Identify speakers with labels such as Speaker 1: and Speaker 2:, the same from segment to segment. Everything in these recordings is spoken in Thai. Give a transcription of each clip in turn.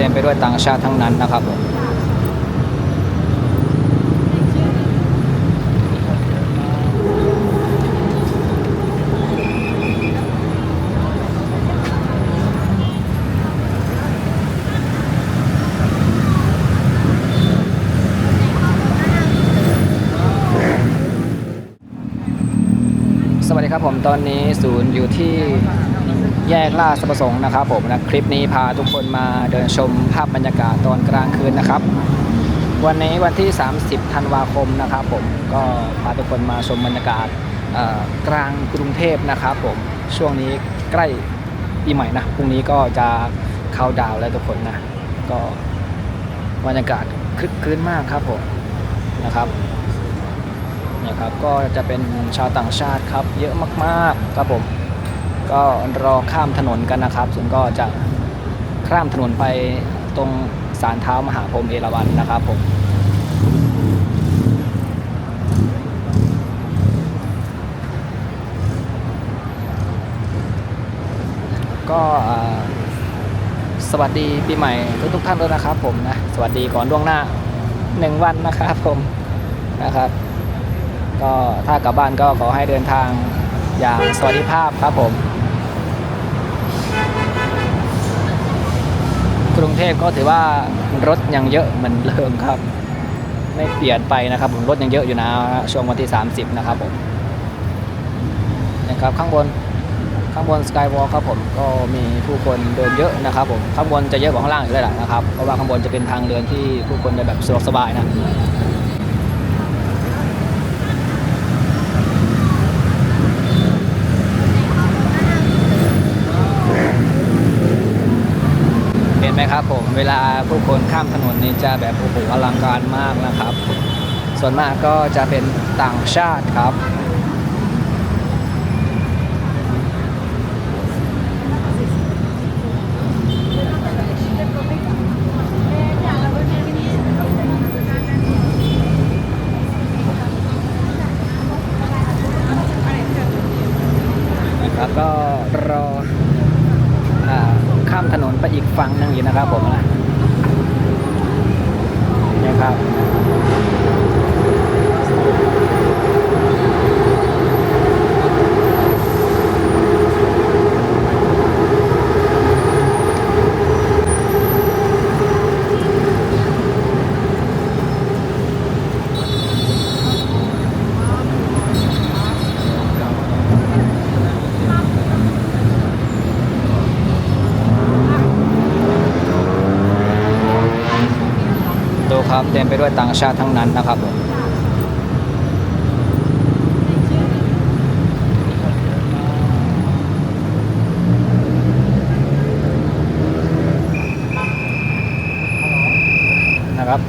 Speaker 1: เต็มไปด้วยต่างชาติทั้งนั้นนะครับผมสวัสดีครับผมตอนนี้ศูนย์อยู่ที่ แยกล่าดประสงค์นะครับผมนะคลิปนี้พาทุกคนมาเดินชมภาพบรรยากาศตอนกลางคืนนะครับ วันนี้วันที่ 30 ธันวาคมนะครับผมก็พาทุกคนมาชมบรรยากาศกลางกรุงเทพนะครับผมช่วงนี้ใกล้ปีใหม่นะพรุ่งนี้ก็จะเข้าดาวแล้วทุกคนนะก็บรรยากาศคลึกคลื้นมากครับผมนะครับนะครับก็จะเป็นชาวต่างชาติครับเยอะมากๆครับผม ก็รอข้ามถนนกันนะครับส่วนก็จะข้ามถนนไปตรงสารเท้ามหาพรหมเอราวัณนะครับผมก็สวัสดีปีใหม่ทุกทุกท่านด้วยนะครับผมนะสวัสดีก่อนล่วงหน้าหนึ่งวันนะครับผมนะครับ ก็ถ้ากลับบ้านก็ขอให้เดินทางอย่างสวัสดิภาพครับผม กรุงเทพก็ถือว่ารถยังเยอะเหมือนเดิมครับ ไม่เปลี่ยนไปนะครับผมรถยังเยอะอยู่นะช่วงวันที่ 30 นะครับผมนะครับข้างบนข้างบนสกายวอลครับผมก็มีผู้คนเดินเยอะนะครับผมข้างบนจะเยอะกว่าข้างล่างอยู่เลยแหละนะครับเพราะว่าข้างบนจะเป็นทางเดินที่ผู้คนจะแบบสะดวกสบายนะ นไหมครับผมเวลาผู้คนข้ามถนนนี่จะแบบโอ้โหอลังการมากนะครับ ส่วนมากก็จะเป็นต่างชาติครับ แล้วก็รออ่าข้ามถนนไปอีกฝั่งหนึ่งอยู่นะครับผมนะเนี่ยครับดูครับ เต็มไปด้วยต่างชาติทั้งนั้นนะครับผมนะครับ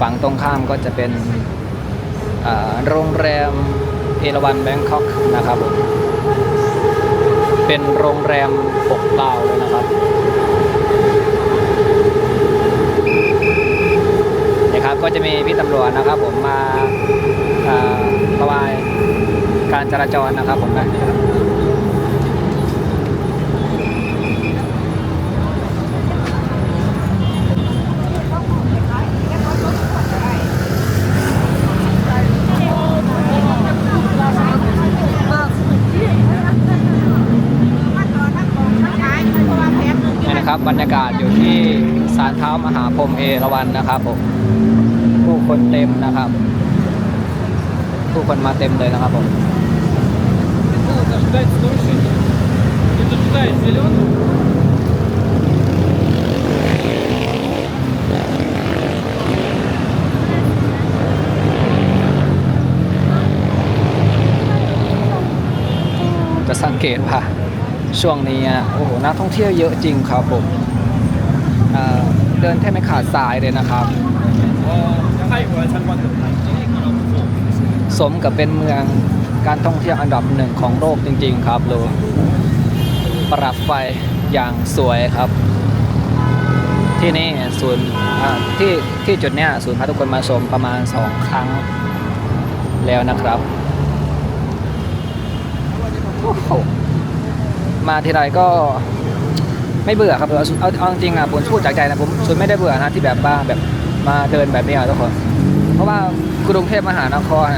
Speaker 1: ฝั่งตรงข้ามก็จะเป็นโรงแรมเอราวันแบงคอกนะครับผมเป็นโรงแรมปกดาเลยนะครับ ก็จะมีพี่ตำรวจนะครับ ผมมาระบายการจราจรนะครับ ผมนะนี่นะครับบรรยากาศอยู่ที่ศาลเท้ามหาพรหมเอราวัณนะครับผม ผู้คนเต็มนะครับ ผู้คนมาเต็มเลยนะครับผมจะสังเกตว่าช่วงนี้โอ้โหนักท่องเที่ยวเยอะจริงครับผมเดินแทบไม่ขาดสายเลยนะครับ
Speaker 2: ให้หัวชั้นวันถึง
Speaker 1: สมกับเป็นเมืองการท่องเที่ยวอันดับหนึ่งของโลกจริง ๆ ครับโลปรับไฟอย่างสวยครับ ที่นี่ศูนย์ที่ที่จุดเนี้ยศูนย์พาทุกคนมาชมประมาณ 2 ครั้งแล้วนะครับมาทีไรก็ไม่เบื่อครับเอาเอาจริงอะผมพูดจากใจนะผมส่วนไม่ได้เบื่อนะที่แบบว่าแบบมาเดินแบบนี้อะทุกคน เพราะว่ากรุงเทพมหานคร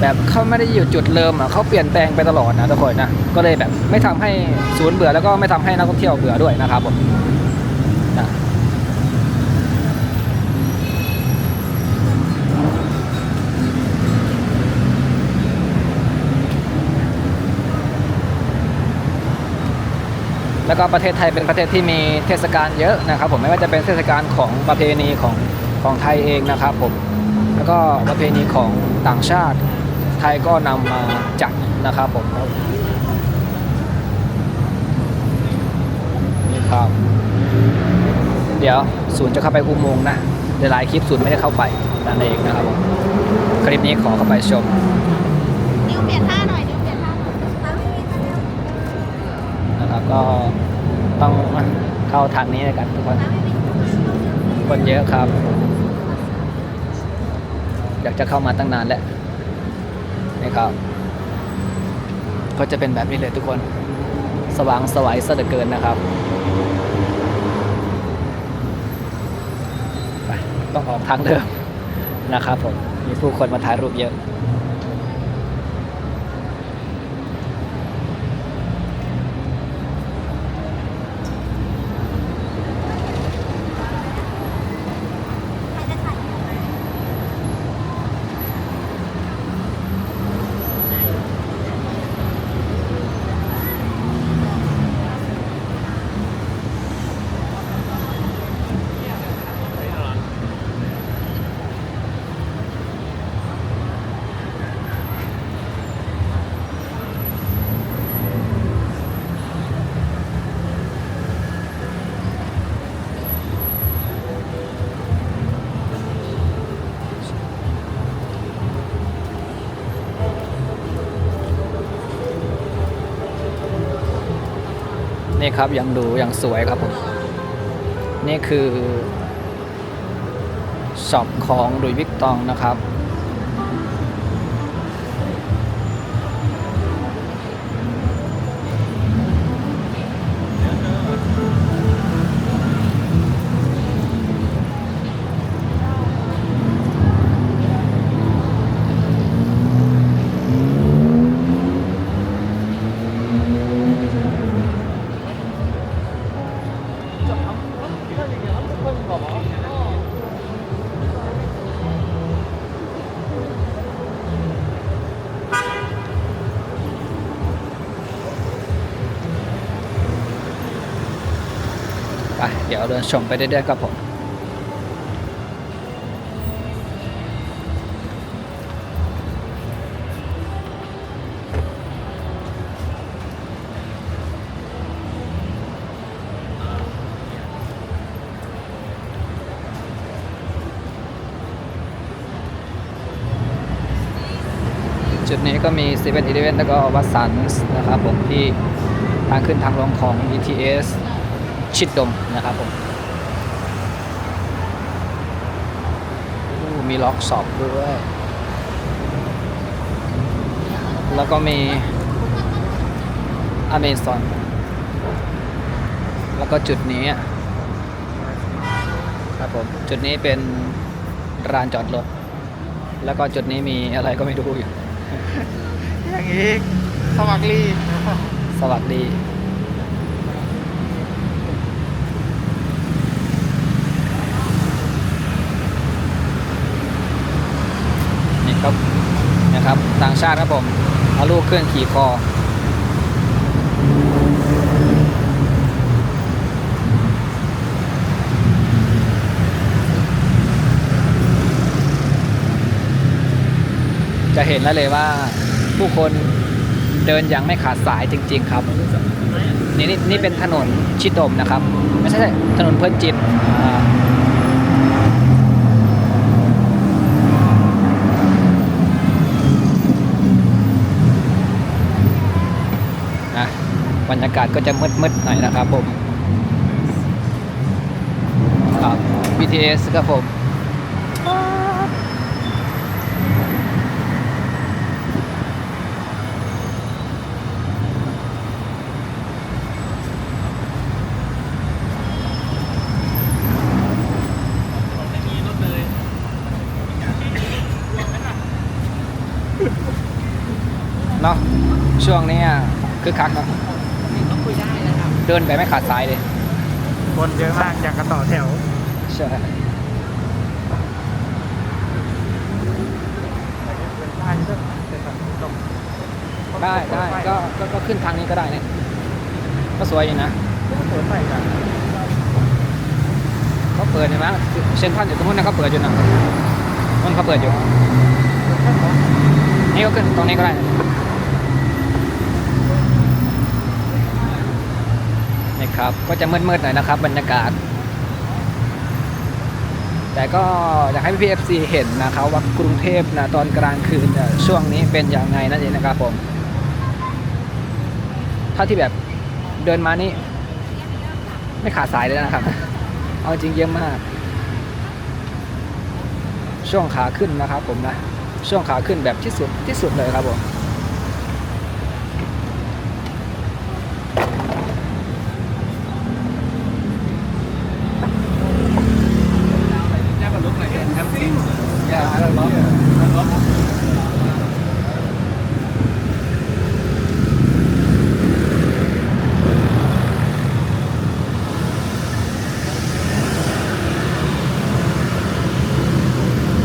Speaker 1: แบบเขาไม่ได้อยู่จุดเริ่มอะเขาเปลี่ยนแปลงไปตลอดนะทุกคนนะก็เลยแบบไม่ทำให้ศูนย์เบื่อแล้วก็ไม่ทำให้นักท่องเที่ยวเบื่อด้วยนะครับผมนะแล้วก็ประเทศไทยเป็นประเทศที่มีเทศกาลเยอะนะครับผมไม่ว่าจะเป็นเทศกาลของประเพณีของ ของไทยเองนะครับผมแล้วก็ประเพณีของต่างชาติไทยก็นำมาจัดนะครับผมนี่ครับ เดี๋ยวศูนย์จะเข้าไปอุโมงค์นะเดี๋ยวหลายคลิปศูนย์ไม่ได้เข้าไปนั่นเองนะครับผมคลิปนี้ขอเข้าไปชม
Speaker 3: นิ้วเปลี่ยนท่าหน่อยนิ้วเปลี่ยนท่าหน่อย
Speaker 1: นะครับก็ต้องเข้าทางนี้เลยกันทุกคน คนเยอะครับ อยากจะเข้ามาตั้งนานแล้วนี่ครับ ก็จะเป็นแบบนี้เลยทุกคน สว่างสวัยสะเดือเกินนะครับไปต้องออกทางเดิมนะครับผมมีผู้คนมาถ่ายรูปเยอะ นี่ครับยังดูยังสวยครับผม นี่คือช็อปของดุยวิกตองนะครับ ไปเดี๋ยวเดินชมไปเรื่อยๆครับผมจุดนี้ก็มี7 e เ e ่ e อแล้วก็วัดสันนะครับผมที่ทางขึ้นทางลงของ BTS ชิดดมนะครับผมอู้มีล็อกสอบด้วย แล้วก็มีอเมซอนแล้วก็จุดนี้ครับผมจุดนี้เป็นร้านจอดรถ แล้วก็จุดนี้มีอะไรก็ไม่รู้อยู่
Speaker 2: อย่างนี้สมัครลี
Speaker 1: สวัสดี ครับนะครับต่างชาติครับผมเอาลูกขึ้นขี่คอ จะเห็นแล้วเลยว่าผู้คนเดินอย่างไม่ขาดสายจริง ๆ ครับ นี่นี่นี่เป็นถนนชิดดมนะครับ ไม่ใช่ถนนเพื่อนจิต รยากาศก็จะมืดๆหน่อยนะครับผมครับ BTS ครับผมเนาะช่วงนี้คือคักเนาะ เดินไปไม่ขาดสายเลย
Speaker 2: คนเยอะมากอย่างกระต่อแถว
Speaker 1: ใช่ได้ได้ก็ก็ก็ขึ้นทางนี้ก็ได้เนี่ยก็สวยอยู่นะ
Speaker 2: สวนไปกัน
Speaker 1: เขาเปิดเห็นไหมเซ็นทรัลอยู่ตรงนู้นนะเขาเปิดอยู่นะมันเขาเปิดอยู่นี่ก็ขึ้นตรงนี้ก็ได้นะนี่ ครับ ก็จะมืดๆหน่อยนะครับ บรรยากาศ แต่ก็อยากให้พี่เอฟซีเห็นนะครับว่ากรุงเทพนะตอนกลางคืนช่วงนี้เป็นอย่างไงนั่นเองนะครับผมถ้าที่แบบเดินมานี่ ไม่ขาดสายเลยนะครับ เอาจริงเยอะมาก ช่วงขาขึ้นนะครับผมนะ ช่วงขาขึ้นแบบที่สุดที่สุดเลยครับผม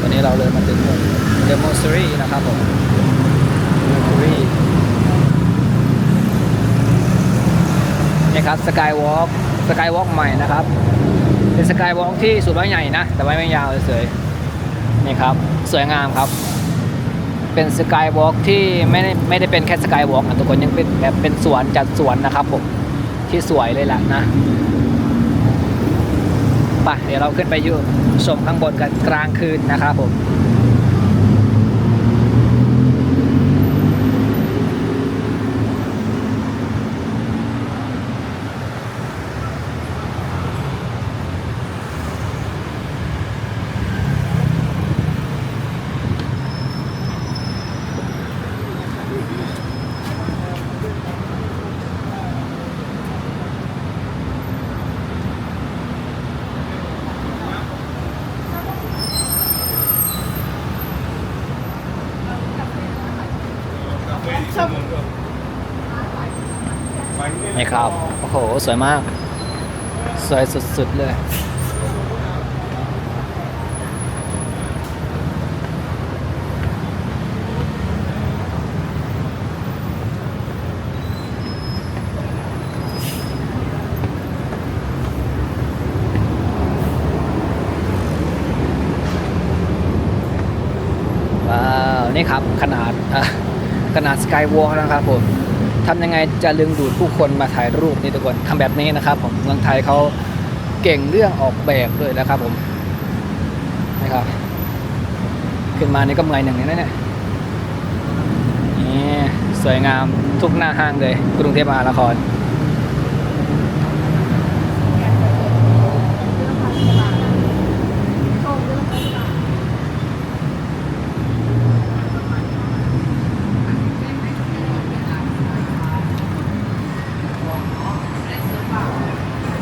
Speaker 1: วันนี้เราเลยมาถึงเดโมสรีนะครับผมเดโมสรีนี่ครับ สกายวอล์กสกายวอล์กใหม่นะครับ เป็นสกายวอล์กที่สุดว่ใหญ่นะ แต่ว่าไม่ยาวเฉยๆนี่ครับ สวยงามครับ เป็นสกายวอล์กที่ไม่ได้ไม่ได้เป็นแค่สกายวอล์กนะทุกคนยังเป็นแบบเป็นสวนจัดสวนนะครับผมที่สวยเลยแหละนะไปเดี๋ยวเราขึ้นไปยู่ชมข้างบนกันกลางคืนนะครับผม ครับ โอ้โห สวยมาก สวยสุดๆเลย ว้าว นี่ครับ ขนาดขนาดสกายวอล์กนะครับผม ทำยังไงจะดึงดูดผู้คนมาถ่ายรูปนี่ทุกคนทำแบบนี้นะครับ ผมเมืองไทยเขาเก่งเรื่องออกแบบด้วยนะครับผมนะครับขึ้นมานี่ก็เมื่อยหนึ่งนี้นะเนี่ยนี่สวยงามทุกหน้าห้างเลยกรุงเทพมหานคร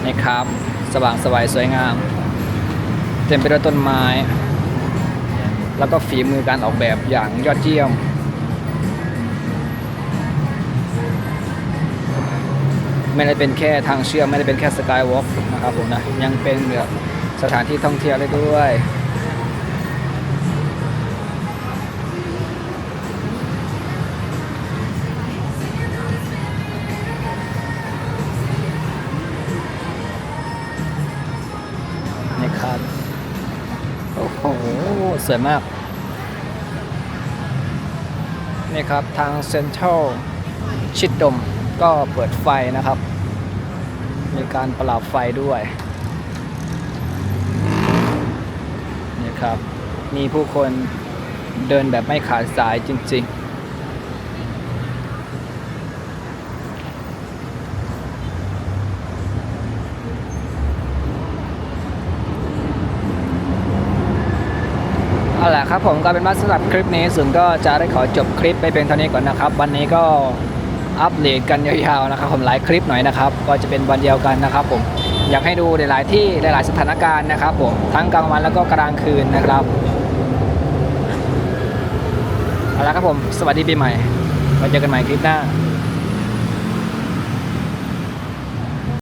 Speaker 1: นี่ครับ ส ว่างสวยสวยงาม เต็มไปด้วยต้นไม้ แล้วก็ฝีมือการออกแบบอย่างยอดเยี่ยม ไม่ได้เป็นแค่ทางเชื่อมไม่ได้เป็นแค่สกายวอล์กนะครับผมนะ ยังเป็นแบบสถานที่ท่องเที่ยวได้ด้วย อ้โหสวยมาก นี่ครับทางเซ็นทรัลชิดดมก็เปิดไฟนะครับ มีการประดับไฟด้วย นี่ครับ มีผู้คนเดินแบบไม่ขาดสายจริง ๆ เอาละครับผมก็เป็นว่าสำหรับคลิปนี้ส่วนก็จะได้ขอจบคลิปไปเพียงเท่านี้ก่อนนะครับ วันนี้ก็อัปเดตกันยาวๆนะครับผมหลายคลิปหน่อยนะครับ ก็จะเป็นวันเดียวกันนะครับ ผมอยากให้ดูหลายๆที่หลาย ๆ สถานการณ์นะครับ ผมทั้งกลางวันแล้วก็กลางคืนนะครับเอาล่ะครับผม สวัสดีปีใหม่ไว้เจอกันใหม่คลิปหน้า